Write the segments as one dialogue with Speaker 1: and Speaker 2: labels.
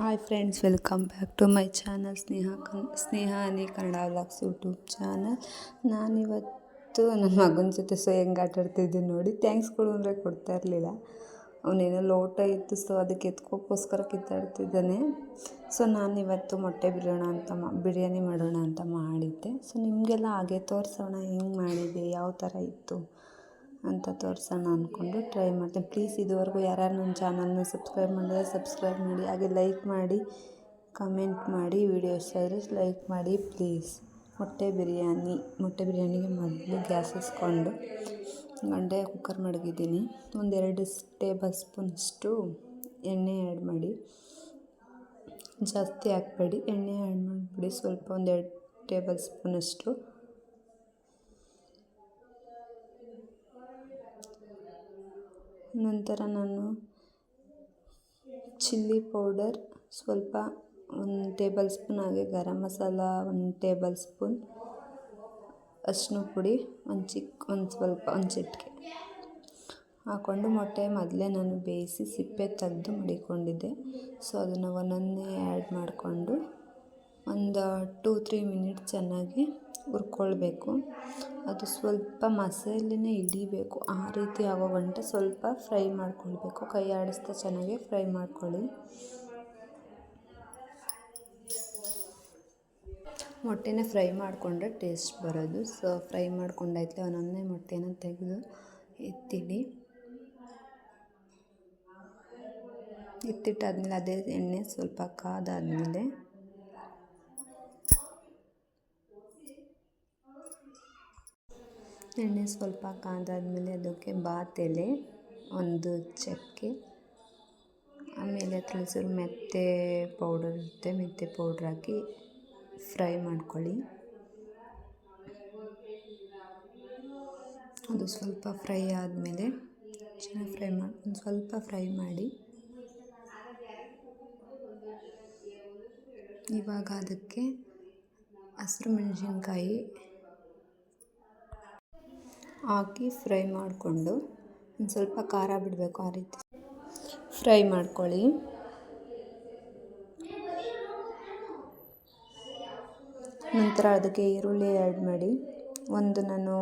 Speaker 1: Hi friends welcome back to my channel Sneha ಕನ್ ಸ್ನೇಹ ಅನಿ Kannada vlogs YouTube channel ನಾನಿವತ್ತು ನನ್ನ ಮಗನ ಜೊತೆ ಸೊ ಹೆಂಗೆ ಆಟ ನೋಡಿ. ಥ್ಯಾಂಕ್ಸ್ ಕೊಡು ಅಂದರೆ ಕೊಡ್ತಾ ಇರಲಿಲ್ಲ. ಅವನೇನೋ ಲೋಟ ಇತ್ತು ಸೊ ಅದಕ್ಕೆ ಎತ್ಕೋಕ್ಕೋಸ್ಕರ ಕಿತ್ತಾಡ್ತಿದ್ದಾನೆ. ಸೊ ನಾನಿವತ್ತು ಮೊಟ್ಟೆ ಬಿಡೋಣ ಅಂತ ಮಾ, ಬಿರಿಯಾನಿ ಮಾಡೋಣ ಅಂತ ಮಾಡಿದ್ದೆ. ಸೊ ನಿಮಗೆಲ್ಲ ಹಾಗೆ ತೋರಿಸೋಣ, ಹೆಂಗೆ ಮಾಡಿದೆ ಯಾವ ಥರ ಇತ್ತು? ಅಂತ ತೋರಿಸೋಣ ಅಂದ್ಕೊಂಡು ಟ್ರೈ ಮಾಡ್ತೀನಿ. ಪ್ಲೀಸ್ ಇದುವರೆಗೂ ಯಾರ್ಯಾರು ನನ್ನ ಚಾನಲ್ನ ಸಬ್ಸ್ಕ್ರೈಬ್ ಮಾಡಿದ್ರೆ ಸಬ್ಸ್ಕ್ರೈಬ್ ಮಾಡಿ, ಹಾಗೆ ಲೈಕ್ ಮಾಡಿ ಕಮೆಂಟ್ ಮಾಡಿ ವಿಡಿಯೋ ಇಷ್ಟ ಲೈಕ್ ಮಾಡಿ ಪ್ಲೀಸ್ ಮೊಟ್ಟೆ ಬಿರಿಯಾನಿ, ಮೊಟ್ಟೆ ಬಿರಿಯಾನಿಗೆ ಮೊದಲು ಗ್ಯಾಸ್ ಇಸ್ಕೊಂಡು ಗಂಡೆ ಕುಕ್ಕರ್ ಮಡಗಿದ್ದೀನಿ. ಒಂದೆರಡು ಟೇಬಲ್ ಸ್ಪೂನ್ಷ್ಟು ಎಣ್ಣೆ ಆ್ಯಡ್ ಮಾಡಿ. ಜಾಸ್ತಿ ಹಾಕ್ಬೇಡಿ. ಎಣ್ಣೆ ಆ್ಯಡ್ ಮಾಡಿಬಿಡಿ. ಸ್ವಲ್ಪ ಒಂದೆರಡು ಟೇಬಲ್ ಸ್ಪೂನಷ್ಟು ನಂತರ ನಾನು ಚಿಲ್ಲಿ ಪೌಡರ್ ಸ್ವಲ್ಪ ಒಂದು ಟೇಬಲ್ ಸ್ಪೂನ್, ಹಾಗೆ ಗರಂ ಮಸಾಲ ಒಂದು ಟೇಬಲ್ ಸ್ಪೂನ್, ಅರಿಶಿನ ಪುಡಿ, ಒಂದು ಚಿಕ್ಕ ಒಂದು ಸ್ವಲ್ಪ, ಒಂದು ಚಿಟಿಕೆ ಹಾಕ್ಕೊಂಡು ಮೊಟ್ಟೆ ಮೊದಲೇ ನಾನು ಬೇಯಿಸಿ ಸಿಪ್ಪೆ ತೆಗೆದು ಮಡಿಕೊಂಡಿದ್ದೆ. ಸೊ, ಅದನ್ನು ಒಂದೊಂದೇ ಆ್ಯಡ್ ಮಾಡಿಕೊಂಡು ಒಂದು ಟೂ, ತ್ರೀ ಮಿನಿಟ್ ಚೆನ್ನಾಗಿ ಹುರ್ಕೊಳ್ಬೇಕು. ಅದು ಸ್ವಲ್ಪ ಮಸಾಲೆನೇ ಹಿಡಿಬೇಕು. ಆ ರೀತಿ ಆಗೋ ಗಂಟ ಸ್ವಲ್ಪ ಫ್ರೈ ಮಾಡ್ಕೊಳ್ಬೇಕು. ಕೈ ಆಡಿಸ್ತಾ ಚೆನ್ನಾಗಿ ಫ್ರೈ ಮಾಡ್ಕೊಳ್ಳಿ. ಮೊಟ್ಟೆನ ಫ್ರೈ ಮಾಡಿಕೊಂಡ್ರೆ ಟೇಸ್ಟ್ ಬರೋದು. ಸೊ, ಫ್ರೈ ಮಾಡ್ಕೊಂಡೈತೆ ಒಂದೊಂದೇ ಮೊಟ್ಟೆನ ತೆಗೆದು ಎತ್ತಿಡಿ. ಎತ್ತಿಟ್ಟಾದ್ಮೇಲೆ ಅದೇ ಎಣ್ಣೆ ಸ್ವಲ್ಪ ಕಾದಾದಮೇಲೆ ಎಣ್ಣೆ ಸ್ವಲ್ಪ ಕಾದಾದಮೇಲೆ ಅದಕ್ಕೆ ಬಾತ್ ಎಲೆ ಒಂದು ಚಕ್ಕೆ, ಆಮೇಲೆ ತಿಳಿಸಿರು ಮೆಂತ್ಯೆ ಪೌಡರ್ ಇರುತ್ತೆ ಮೆಂತ್ಯೆ ಪೌಡ್ರ್ ಹಾಕಿ ಫ್ರೈ ಮಾಡ್ಕೊಳ್ಳಿ. ಅದು ಸ್ವಲ್ಪ ಫ್ರೈ ಆದಮೇಲೆ ಚೆನ್ನಾಗಿ ಫ್ರೈ ಮಾಡಿ ಒಂದು ಸ್ವಲ್ಪ ಫ್ರೈ ಮಾಡಿ, ಇವಾಗ ಅದಕ್ಕೆ ಹಸಿರು ಮೆಣಸಿನ್ಕಾಯಿ ಹಾಕಿ ಫ್ರೈ ಮಾಡಿಕೊಂಡು ಒಂದು ಸ್ವಲ್ಪ ಖಾರ ಬಿಡಬೇಕು ಆ ರೀತಿ. ಫ್ರೈ ಮಾಡ್ಕೊಳ್ಳಿ. ನಂತರ ಅದಕ್ಕೆ ಈರುಳ್ಳಿ ಆ್ಯಡ್ ಮಾಡಿ. ಒಂದು ನಾನು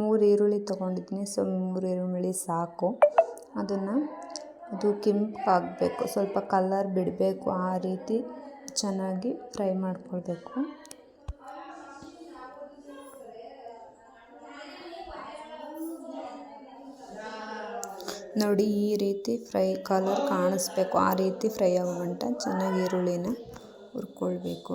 Speaker 1: ಮೂರು ಈರುಳ್ಳಿ ತೊಗೊಂಡಿದ್ದೀನಿ, ಸೊ ಮೂರು ಈರುಳ್ಳಿ ಸಾಕು. ಅದನ್ನು ಅದು ಕೆಂಪಾಗಬೇಕು, ಸ್ವಲ್ಪ ಕಲರ್ ಬಿಡಬೇಕು, ಆ ರೀತಿ ಚೆನ್ನಾಗಿ ಫ್ರೈ ಮಾಡ್ಕೊಳ್ಬೇಕು. ನೋಡಿ, ಈ ರೀತಿ ಫ್ರೈ ಕಲರ್ ಕಾಣಿಸ್ಬೇಕು. ಆ ರೀತಿ ಫ್ರೈ ಆಗೋ ಚೆನ್ನಾಗಿ ಈರುಳ್ಳಿನ ಹುರ್ಕೊಳ್ಬೇಕು.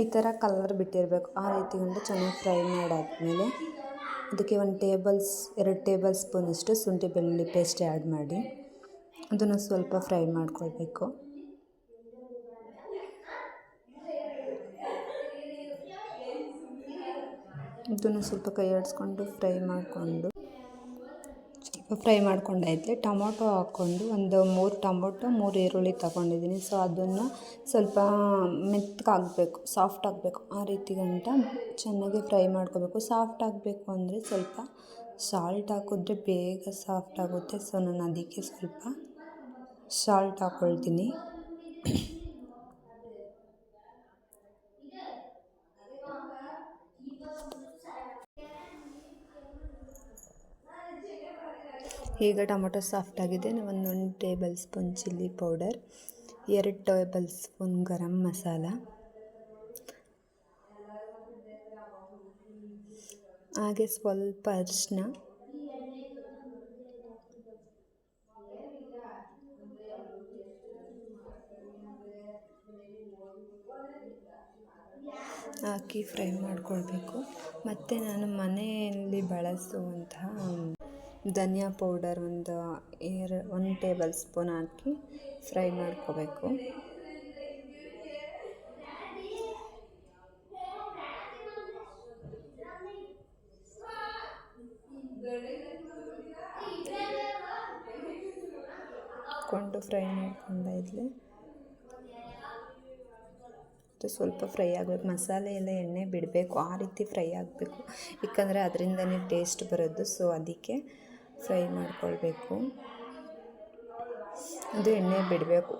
Speaker 1: ಈ ಥರ ಕಲರ್ ಬಿಟ್ಟಿರಬೇಕು. ಆ ರೀತಿ ಒಂದು ಚೆನ್ನಾಗಿ ಫ್ರೈ ಮಾಡಾದ್ಮೇಲೆ ಅದಕ್ಕೆ ಒಂದು ಟೇಬಲ್ಸ್ ಎರಡು ಟೇಬಲ್ ಸ್ಪೂನಷ್ಟು ಶುಂಠಿ ಬೆಳ್ಳುಳ್ಳಿ ಪೇಸ್ಟ್ ಆ್ಯಡ್ ಮಾಡಿ. ಅದನ್ನು ಸ್ವಲ್ಪ ಫ್ರೈ ಮಾಡ್ಕೊಳ್ಬೇಕು. ಇದನ್ನು ಸ್ವಲ್ಪ ಕೈ ಆಡಿಸ್ಕೊಂಡು ಫ್ರೈ ಮಾಡಿಕೊಂಡು, ಸ್ವಲ್ಪ ಫ್ರೈ ಮಾಡ್ಕೊಂಡೈತೆ ಟೊಮೊಟೊ ಹಾಕ್ಕೊಂಡು ಒಂದು ಮೂರು ಟೊಮೊಟೊ, ಮೂರು ಈರುಳ್ಳಿ ತಗೊಂಡಿದ್ದೀನಿ. ಸೊ ಅದನ್ನು ಸ್ವಲ್ಪ ಮೆತ್ತಗಾಗಬೇಕು ಸಾಫ್ಟ್ ಆಗಬೇಕು ಆ ರೀತಿ ಗಂಟ ಚೆನ್ನಾಗಿ ಫ್ರೈ ಮಾಡ್ಕೋಬೇಕು. ಸಾಫ್ಟ್ ಆಗಬೇಕು ಅಂದರೆ ಸ್ವಲ್ಪ ಸಾಲ್ಟ್ ಹಾಕಿದ್ರೆ ಬೇಗ ಸಾಫ್ಟ್ ಆಗುತ್ತೆ. ಸೊ ನಾನು ಅದಕ್ಕೆ ಸ್ವಲ್ಪ ಸಾಲ್ಟ್ ಹಾಕ್ಕೊಳ್ತೀನಿ ಈಗ ಟೊಮೊಟೊ ಸಾಫ್ಟ್ ಆಗಿದೆ. ಒಂದು ಒಂದು ಟೇಬಲ್ ಸ್ಪೂನ್ ಚಿಲ್ಲಿ ಪೌಡರ್, ಎರಡು ಟೇಬಲ್ ಸ್ಪೂನ್ ಗರಂ ಮಸಾಲ, ಹಾಗೆ ಸ್ವಲ್ಪ ಅರಿಶಿನ ಹಾಕಿ ಫ್ರೈ ಮಾಡಿಕೊಳ್ಬೇಕು. ಮತ್ತು ನಾನು ಮನೆಯಲ್ಲಿ ಬಳಸುವಂತಹ ಧನಿಯಾ ಪೌಡರ್ ಒಂದು ಏರ್, ಒಂದು ಟೇಬಲ್ ಸ್ಪೂನ್ ಹಾಕಿ ಫ್ರೈ ಮಾಡ್ಕೋಬೇಕು. ಕೊಂಡು ಫ್ರೈ ಮಾಡ್ಕೊಂಡ ಇದ್ಲಿ. ಸ್ವಲ್ಪ ಫ್ರೈ ಆಗಬೇಕು. ಮಸಾಲೆ ಎಲ್ಲ ಎಣ್ಣೆ ಬಿಡಬೇಕು. ಆ ರೀತಿ ಫ್ರೈ ಆಗಬೇಕು. ಯಾಕಂದರೆ ಅದರಿಂದನೇ ಟೇಸ್ಟ್ ಬರೋದು. ಸೊ ಅದಕ್ಕೆ ಫ್ರೈ ಮಾಡಿಕೊಳ್ಬೇಕು. ಅದು ಎಣ್ಣೆ ಬಿಡಬೇಕು.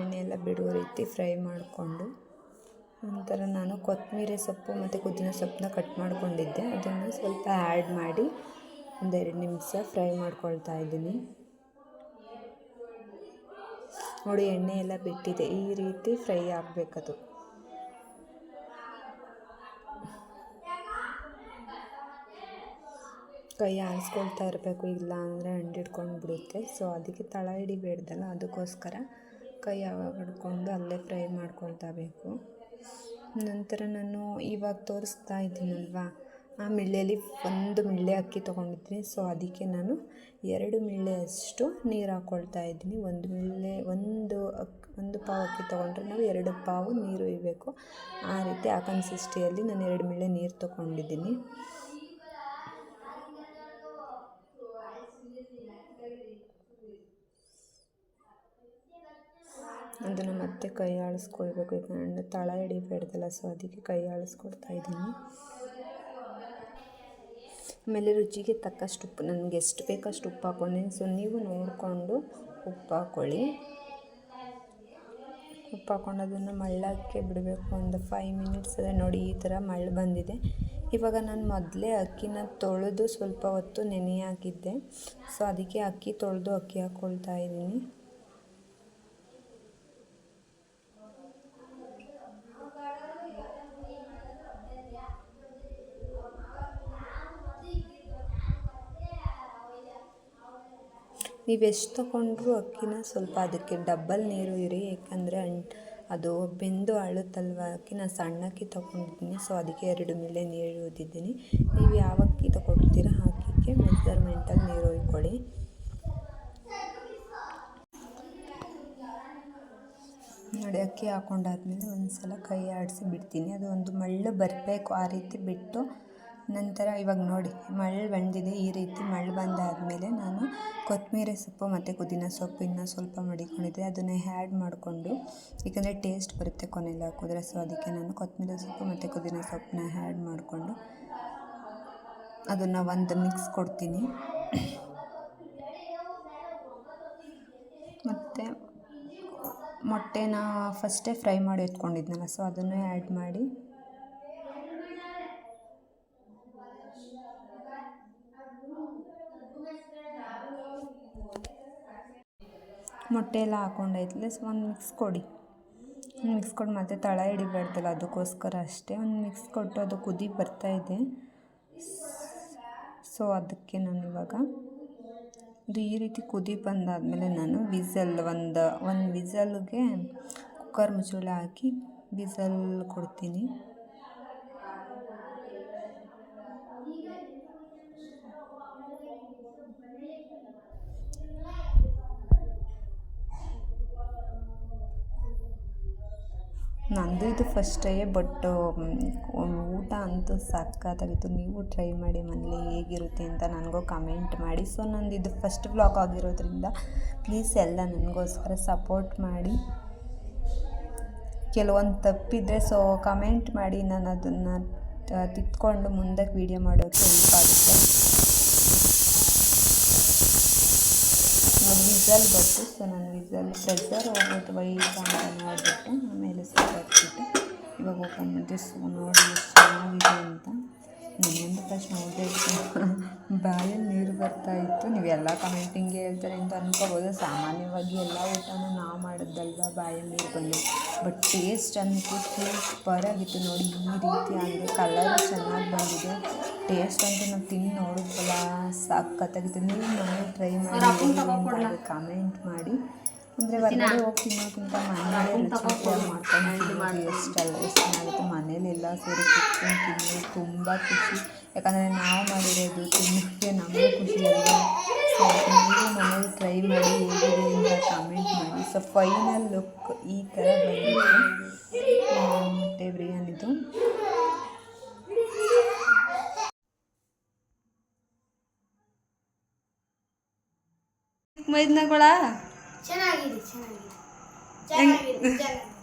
Speaker 1: ಎಣ್ಣೆ ಎಲ್ಲ ಬಿಡುವ ರೀತಿ ಫ್ರೈ ಮಾಡಿಕೊಂಡು ನಂತರ ನಾನು ಕೊತ್ತಂಬರಿ ಸೊಪ್ಪು ಮತ್ತು ಪುದೀನ ಸೊಪ್ಪನ್ನ ಕಟ್ ಮಾಡಿಕೊಂಡಿದ್ದೆ. ಅದನ್ನು ಸ್ವಲ್ಪ ಆ್ಯಡ್ ಮಾಡಿ ಒಂದೆರಡು ನಿಮಿಷ ಫ್ರೈ ಮಾಡ್ಕೊಳ್ತಾ ಇದ್ದೀನಿ. ನೋಡಿ, ಎಣ್ಣೆ ಎಲ್ಲ ಬಿಟ್ಟಿದೆ. ಈ ರೀತಿ ಫ್ರೈ ಆಗಬೇಕದು. ಕೈ ಆಡಿಸ್ಕೊಳ್ತಾ ಇರಬೇಕು, ಇಲ್ಲ ಅಂದರೆ ಹಿಡ್ಕೊಂಡು ಬಿಡುತ್ತೆ. ಸೊ ಅದಕ್ಕೆ ತಳ ಹಿಡಿಬೇಡ್ದಲ್ಲ ಅದಕ್ಕೋಸ್ಕರ ಕೈ ಹಿಡ್ಕೊಂಡು ಅಲ್ಲೇ ಫ್ರೈ ಮಾಡ್ಕೊಳ್ತಾ ಬೇಕು. ನಂತರ ನಾನು ಇವಾಗ ತೋರಿಸ್ತಾ ಇದ್ದೀನಲ್ವಾ, ಆ ಮಿಳ್ಳೆಯಲ್ಲಿ ಒಂದು ಮಿಳ್ಳೆ ಅಕ್ಕಿ ತೊಗೊಂಡಿದ್ದೀನಿ. ಸೊ ಅದಕ್ಕೆ ನಾನು ಎರಡು ಮಿಳ್ಳೆಯಷ್ಟು ನೀರು ಹಾಕ್ಕೊಳ್ತಾ ಇದ್ದೀನಿ. ಒಂದು ಮಿಳ್ಳೆ ಒಂದು ಅಕ್ಕಿ ಒಂದು ಪಾವು ಅಕ್ಕಿ ತೊಗೊಂಡ್ರೆ ನಾವು ಎರಡು ಪಾವು ನೀರು ಇರಬೇಕು ಆ ರೀತಿ ಆ ಕನ್ಸಿಸ್ಟಿಯಲ್ಲಿ ನಾನು ಎರಡು ಮಿಳ್ಳೆ ನೀರು ತೊಗೊಂಡಿದ್ದೀನಿ. ಅದನ್ನು ಮತ್ತೆ ಕೈ ಆಡಿಸ್ಕೊಳ್ಬೇಕು ಯಾಕಂದರೆ ತಳ ಹಿಡಿಬೇಡ್ದಲ್ಲ ಸೊ ಅದಕ್ಕೆ ಕೈ ಆಳಿಸ್ಕೊಡ್ತಾ ಇದ್ದೀನಿ. ಆಮೇಲೆ ರುಚಿಗೆ ತಕ್ಕಷ್ಟು ಉಪ್ಪು, ನನಗೆ ಎಷ್ಟು ಬೇಕಷ್ಟು ಉಪ್ಪು ಹಾಕ್ಕೊಂಡಿದ್ದೀನಿ ಸೊ ನೀವು ನೋಡಿಕೊಂಡು ಉಪ್ಪು ಹಾಕ್ಕೊಳ್ಳಿ ಉಪ್ಪು ಹಾಕ್ಕೊಂಡು ಅದನ್ನು ಮಳ್ಳಕ್ಕೆ ಬಿಡಬೇಕು. ಒಂದು ಫೈವ್ ಮಿನಿಟ್ಸ್ ಅದೇ ನೋಡಿ ಈ ಥರ ಮಳ್ಳು ಬಂದಿದೆ. ಇವಾಗ ನಾನು ಮೊದಲೇ ಅಕ್ಕಿನ ತೊಳೆದು ಸ್ವಲ್ಪ ಹೊತ್ತು ನೆನೆ ಹಾಕಿದ್ದೆ. ಸೊ ಅದಕ್ಕೆ ಅಕ್ಕಿ ತೊಳೆದು ಅಕ್ಕಿ ಹಾಕ್ಕೊಳ್ತಾ ಇದ್ದೀನಿ. ನೀವು ಎಷ್ಟು ತೊಗೊಂಡ್ರು ಅಕ್ಕಿನ ಸ್ವಲ್ಪ ಅದಕ್ಕೆ ಡಬ್ಬಲ್ ನೀರು ಇರಿ, ಏಕೆಂದರೆ ಅದು ಬೆಂದು ಅಳುತ್ತಲ್ವ? ಅಕ್ಕಿ ನಾನು ಸಣ್ಣ ಅಕ್ಕಿ ತೊಗೊಂಡಿದ್ದೀನಿ ಸೊ ಅದಕ್ಕೆ ಎರಡು ಮೇಲೆ ನೀರು ಊದಿದ್ದೀನಿ. ನೀವು ಯಾವ ಅಕ್ಕಿ ತೊಗೊಳ್ತೀರ ಆ ಅಕ್ಕಿಗೆ ಮೆಜರ್ಮೆಂಟಲ್ಲಿ ನೀರು ಹೊಯ್ಕೊಳ್ಳಿ ನೋಡಿ, ಅಕ್ಕಿ ಹಾಕೊಂಡಾದ್ಮೇಲೆ ಒಂದು ಸಲ ಕೈ ಆಡಿಸಿ ಬಿಡ್ತೀನಿ. ಅದು ಒಂದು ಮಳ್ಳು ಬರಬೇಕು ಆ ರೀತಿ ಬಿಟ್ಟು ನಂತರ ಇವಾಗ ನೋಡಿ, ಮಳೆ ಬಂದಿದೆ. ಈ ರೀತಿ ಮಳೆ ಬಂದಾದಮೇಲೆ ನಾನು ಕೊತ್ತಂಬರಿ ಸೊಪ್ಪು ಮತ್ತು ಪುದೀನ ಸೊಪ್ಪು ಇನ್ನೂ ಸ್ವಲ್ಪ ಮಡಿಕೊಂಡಿದ್ದೆ. ಅದನ್ನು ಹ್ಯಾಡ್ ಮಾಡಿಕೊಂಡು ಏಕೆಂದರೆ ಟೇಸ್ಟ್ ಬರುತ್ತೆ ಕೊನೆಯಲ್ಲಿ ಹಾಕಿದ್ರೆ. ಸೊ ಅದಕ್ಕೆ ನಾನು ಕೊತ್ತಂಬರಿ ಸೊಪ್ಪು ಮತ್ತು ಪುದೀನ ಸೊಪ್ಪನ್ನ ಹ್ಯಾಡ್ ಮಾಡಿಕೊಂಡು ಅದನ್ನು ಒಂದು ಮಿಕ್ಸ್ ಕೊಡ್ತೀನಿ. ಮತ್ತು ಮೊಟ್ಟೆನ ಫಸ್ಟೇ ಫ್ರೈ ಮಾಡಿ ಎತ್ಕೊಂಡಿದ್ನಲ್ಲ ಸೊ ಅದನ್ನೇ ಆ್ಯಡ್ ಮಾಡಿ ಮೊಟ್ಟೆ ಎಲ್ಲ ಹಾಕೊಂಡೈತಲ್ಲ ಸೊ ಒಂದು ಮಿಕ್ಸ್ ಕೊಡಿ. ಮಿಕ್ಸ್ ಕೊಟ್ಟು ಮತ್ತೆ ತಳ ಹಿಡಿಬಾರ್ದಲ್ಲ, ಅದಕ್ಕೋಸ್ಕರ ಅಷ್ಟೇ. ಒಂದು ಮಿಕ್ಸ್ ಕೊಟ್ಟು ಅದು ಕುದಿ ಬರ್ತಾಯಿದೆ ಸೊ ಅದಕ್ಕೆ ನಾನು ಇವಾಗ ಅದು ಈ ರೀತಿ ಕುದಿ ಬಂದಾದಮೇಲೆ ನಾನು ವಿಸಲ್ ಒಂದು ಒಂದು ವಿಸಲ್ಗೆ ಕುಕ್ಕರ್ ಮುಚ್ಚಳ ಹಾಕಿ ವಿಸಲ್ ಕೊಡ್ತೀನಿ. ನಂದು ಇದು ಫಸ್ಟ್ ಟೈ ಬಟ್ ಊಟ ಅಂತೂ ಸಖತ್ತಾಗಿತ್ತು. ನೀವು ಟ್ರೈ ಮಾಡಿ ಮನೇಲಿ ಹೇಗಿರುತ್ತೆ ಅಂತ ನನಗೂ ಕಮೆಂಟ್ ಮಾಡಿ. ಸೊ ನಂದು ಇದು ಫಸ್ಟ್ ಬ್ಲಾಗ್ ಆಗಿರೋದ್ರಿಂದ ಪ್ಲೀಸ್ ಎಲ್ಲ ನನಗೋಸ್ಕರ ಸಪೋರ್ಟ್ ಮಾಡಿ. ಕೆಲವೊಂದು ತಪ್ಪಿದ್ರೆ ಸೊ ಕಮೆಂಟ್ ಮಾಡಿ. ನಾನು ಅದನ್ನು ತಿದ್ಕೊಂಡು ಮುಂದಕ್ಕೆ ವೀಡಿಯೋ ಮಾಡೋಕ್ಕೆ ಹೆಲ್ಪ್ ಆಗುತ್ತೆ. ಬಂತು ಸೊ ನಾನು ವಿಸಲ್ ಪ್ರೆಸರ್ ಹೋಗೋದು ವೈಟ್ ಅಂತ ನೋಡಿಬಿಟ್ಟು ಆಮೇಲೆ ಹಾಕ್ಬಿಟ್ಟು ಇವಾಗ ಓಪನ್ ಮಾಡಿದೆ ಸೊ ನೋಡಿ ಎಷ್ಟು ಚೆನ್ನಾಗಿದೆ ಅಂತ. ನಿಮ್ಮಿಂದ ಫಸ್ಟ್ ನೋಡಿದೆ ಬಾಯಲ್ಲಿ ನೀರು ಬರ್ತಾ ಇತ್ತು. ನೀವೆಲ್ಲ ಕಮೆಂಟಿಂಗೇ ಹೇಳ್ತಾರೆ ಅಂತ ಅನ್ಕೋಬೋದು. ಸಾಮಾನ್ಯವಾಗಿ ಎಲ್ಲ ಊಟನೂ ನಾವು ಮಾಡೋದಲ್ವ ಬಾಯಲ್ಲಿ ನೀರು ಬಂದು? ಬಟ್ ಟೇಸ್ಟ್ ಅಂತೂ ಸೂಪರಾಗಿತ್ತು ನೋಡಿ. ಈ ರೀತಿ ಆಗಿದೆ. ಕಲರ್ ಚೆನ್ನಾಗಿ ಬಂದಿದೆ. ಟೇಸ್ಟ್ ಅಂತೂ ನಾವು ತಿಂದು ನೋಡಿದ್ವಲ್ಲ ಸಖತ್ತಾಗಿತ್ತು. ನೀವು ಮನೇಲಿ ಟ್ರೈ ಮಾಡಿ ಕಮೆಂಟ್ ಮಾಡಿ. ಅಂದರೆ ಹೊರಗಡೆ ಹೋಗಿ ತಿನ್ನೋಕ್ಕಿಂತ ಮನೇಲೆ ರುಚಿಯಾಗಿ ಮಾಡ್ಕೊಂಡು ಎಷ್ಟಲ್ಲ ಎಷ್ಟು ಚೆನ್ನಾಗಿತ್ತು ಮನೇಲಿ ಎಲ್ಲ ಸೇರಿ ಕುತ್ಕೊಂಡು ತಿನ್ನೋದು ತುಂಬ ಖುಷಿ ಯಾಕಂದರೆ ನಾವು ಮಾಡಿರೋದು ತಿನ್ನೋಕ್ಕೆ ನಮಗೂ ಖುಷಿ ಅಲ್ವಾ ಸೊ ನೀವು ಮನೇಲಿ ಟ್ರೈ ಮಾಡಿ ಹೇಗಿದೆ ಅಂತ ಕಾಮೆಂಟ್ ಮಾಡಿ ಸೊ ಫೈನಲ್ ಲುಕ್ ಈ ಥರ ಬಂದಿತ್ತು ಮೊಟ್ಟೆ ಬಿರಿಯಾನಿದು
Speaker 2: ಮೈದ್ನಗಳ
Speaker 3: ಚೆನ್ನಾಗಿದೆ ಚೆನ್ನಾಗಿದೆ. ಚೆನ್ನಾಗಿದೆ ಚೆನ್ನಾಗಿದೆ.